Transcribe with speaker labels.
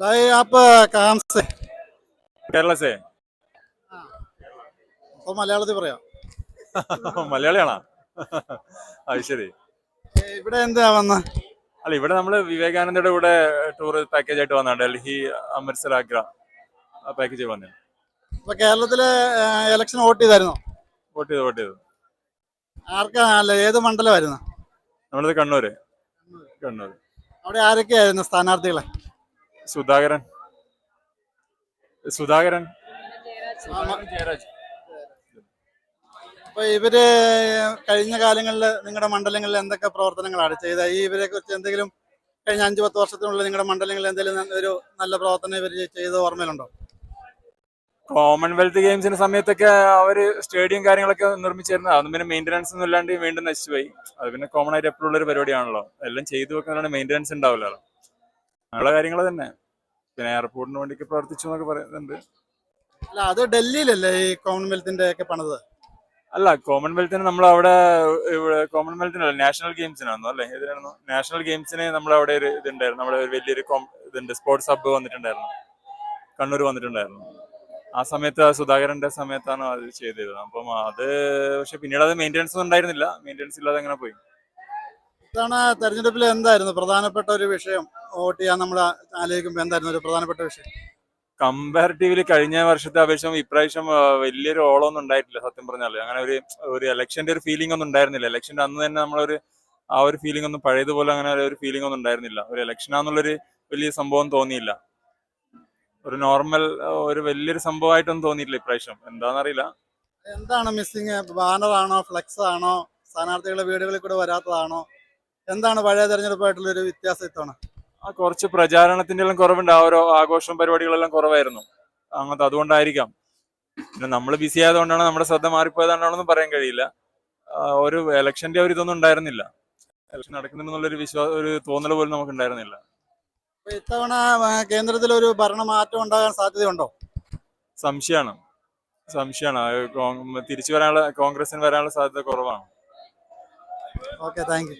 Speaker 1: भाई आप कहाँ से
Speaker 2: കേരള സേ
Speaker 1: അപ്പോൾ മലയാളത്തിൽ പറയാം
Speaker 2: മലയാളിയാണോ അത് ശരി
Speaker 1: ഏ, ഇവിടെ എന്താ വന്ന
Speaker 2: അല്ല ഇവിടെ നമ്മള് വിവേകാനന്ദയുടെ കൂടെ ടൂർ പാക്കേജ് ആയിട്ട് വന്നതാണ് ഡൽഹി അമൃത്സർ ആഗ്ര ആ പാക്കേജ് വന്നു
Speaker 1: ഇപ്പൊ കേരളത്തിലെ ഇലക്ഷൻ വോട്ട് ചെയ്തായിരുന്നോ
Speaker 2: വോട്ട് ചെയ്തു വോട്ട് ചെയ്തു
Speaker 1: ആർക്കാ അല്ല ഏത് മണ്ഡലമായിരുന്നു
Speaker 2: നമ്മളത് കണ്ണൂര് കണ്ണൂർ
Speaker 1: അവിടെ ആരൊക്കെയായിരുന്നു സ്ഥാനാർത്ഥികളെ
Speaker 2: സുധാകരൻ. സുധാകരൻ. ജയരാജ്
Speaker 1: അപ്പൊ ഇവർ കഴിഞ്ഞ കാലങ്ങളിൽ നിങ്ങളുടെ മണ്ഡലങ്ങളിൽ എന്തൊക്കെ പ്രവർത്തനങ്ങളാണ് ചെയ്ത ഈ ഇവരെ കുറിച്ച് എന്തെങ്കിലും കഴിഞ്ഞ അഞ്ചു പത്ത് വർഷത്തിനുള്ളിൽ നിങ്ങളുടെ മണ്ഡലങ്ങളിൽ എന്തെങ്കിലും ഒരു നല്ല പ്രവർത്തനം ഇവർ ചെയ്ത ഓർമ്മയിലുണ്ടോ?
Speaker 2: കോമൺവെൽത്ത് ഗെയിംസിന്റെ സമയത്തൊക്കെ അവർ സ്റ്റേഡിയം കാര്യങ്ങളൊക്കെ നിർമ്മിച്ചിരുന്നത്. അതും പിന്നെ മെയിന്റനൻസ് ഒന്നും ഇല്ലാണ്ട് വീണ്ടും നശിച്ചുപോയി. അത് പിന്നെ കോമൺ ആയിട്ട് എപ്പോഴുള്ള ഒരു പരിപാടിയാണല്ലോ. എല്ലാം ചെയ്തു വെക്കുന്നതാണ് മെയിന്റനൻസ് ഉണ്ടാവില്ലല്ലോ അങ്ങനെയുള്ള കാര്യങ്ങൾ തന്നെ. പിന്നെ എയർപോർട്ടിന് വേണ്ടിയൊക്കെ പ്രവർത്തിച്ചു എന്നൊക്കെ പറയുന്നുണ്ട്.
Speaker 1: അല്ല അത് ഡൽഹിയിലല്ലേ ഈ കോമൺവെൽത്തിന്റെ ഒക്കെ പണിത്?
Speaker 2: അല്ല കോമൺവെൽത്തിന് നമ്മൾ അവിടെ ഇവിടെ കോമൺവെൽത്തിനല്ല നാഷണൽ ഗെയിംസിനാണോ അല്ലേ? ഇതിനായിരുന്നു നാഷണൽ ഗെയിംസിന് നമ്മൾ അവിടെ ഒരു ഇതുണ്ടായിരുന്നു. നമ്മുടെ ഒരു വലിയൊരു ഇതുണ്ട് സ്പോർട്സ് ഹബ്ബ് വന്നിട്ടുണ്ടായിരുന്നു. കണ്ണൂർ വന്നിട്ടുണ്ടായിരുന്നു. ആ സമയത്ത് സുധാകരന്റെ സമയത്താണ് അത് ചെയ്തിരുന്നത്. അപ്പം അത് പക്ഷെ പിന്നീട് അത് മെയിന്റെനൻസ് ഉണ്ടായിരുന്നില്ല. മെയിന്റെനൻസ് ഇല്ലാതെ അങ്ങനെ പോയി.
Speaker 1: ഇതാണ് തെരഞ്ഞെടുപ്പിൽ എന്തായിരുന്നു? പ്രധാനപ്പെട്ട ഒരു വിഷയം. വോട്ട് ചെയ്യാൻ നമ്മൾ ആലോചിക്കുമ്പോൾ എന്തായിരുന്നു ഒരു പ്രധാനപ്പെട്ട വിഷയം?
Speaker 2: കമ്പാരിറ്റീവ്ലി കഴിഞ്ഞ വർഷത്തെ അപേക്ഷിച്ച് ഇപ്രാവശ്യം വലിയൊരു ഓളൊന്നും ഉണ്ടായിട്ടില്ല സത്യം പറഞ്ഞാൽ അങ്ങനെ ഒരു ഒരു ഇലക്ഷന്റെ ഒരു ഫീലിംഗ് ഒന്നും ഉണ്ടായിരുന്നില്ല. ഇലക്ഷന്റെ അന്ന് തന്നെ നമ്മളൊരു ആ ഒരു ഫീലിംഗ് ഒന്നും പഴയതുപോലെ അങ്ങനെ ഒരു ഫീലിംഗ് ഒന്നും ഉണ്ടായിരുന്നില്ല. ഒരു എലക്ഷനാന്നുള്ളൊരു വലിയ സംഭവം തോന്നിയില്ല. ഒരു നോർമൽ ഒരു വലിയൊരു സംഭവമായിട്ടൊന്നും തോന്നിയിട്ടില്ല ഇപ്രാവശ്യം. എന്താണെന്നറിയില്ല
Speaker 1: എന്താണ് മിസ്സിങ് ബാനറാണോ ഫ്ലെക്സ് ആണോ? സ്ഥാനാർത്ഥികളുടെ വീടുകളിൽ കൂടെ വരാത്തതാണോ? എന്താണ് പഴയ തെരഞ്ഞെടുപ്പായിട്ടുള്ള ഒരു വ്യത്യാസം ഇത്തവണ?
Speaker 2: കുറച്ച് പ്രചാരണത്തിന്റെ എല്ലാം കുറവുണ്ട്. ആ ഓരോ ആഘോഷം പരിപാടികളെല്ലാം കുറവായിരുന്നു. അങ്ങനത്തെ അതുകൊണ്ടായിരിക്കാം. പിന്നെ നമ്മൾ ബിസി ആയതുകൊണ്ടാണ് നമ്മുടെ ശ്രദ്ധ മാറിപ്പോയതാണോന്നും പറയാൻ കഴിയില്ല. ഒരു ഇലക്ഷന്റെ ഒരു ഇതൊന്നും ഉണ്ടായിരുന്നില്ല. ഇലക്ഷൻ നടക്കുന്നുണ്ടെന്നുള്ളൊരു വിശ്വാസം ഒരു തോന്നൽ പോലും നമുക്ക് ഉണ്ടായിരുന്നില്ല
Speaker 1: ഇത്തവണ കേന്ദ്രത്തിൽ ഒരു ഭരണമാറ്റം ഉണ്ടാകാൻ സാധ്യതയുണ്ടോ?
Speaker 2: സംശയമാണ്. സംശയമാണ്. തിരിച്ചു വരാനുള്ള കോൺഗ്രസിന് വരാനുള്ള സാധ്യത കുറവാണ്.
Speaker 1: Okay thank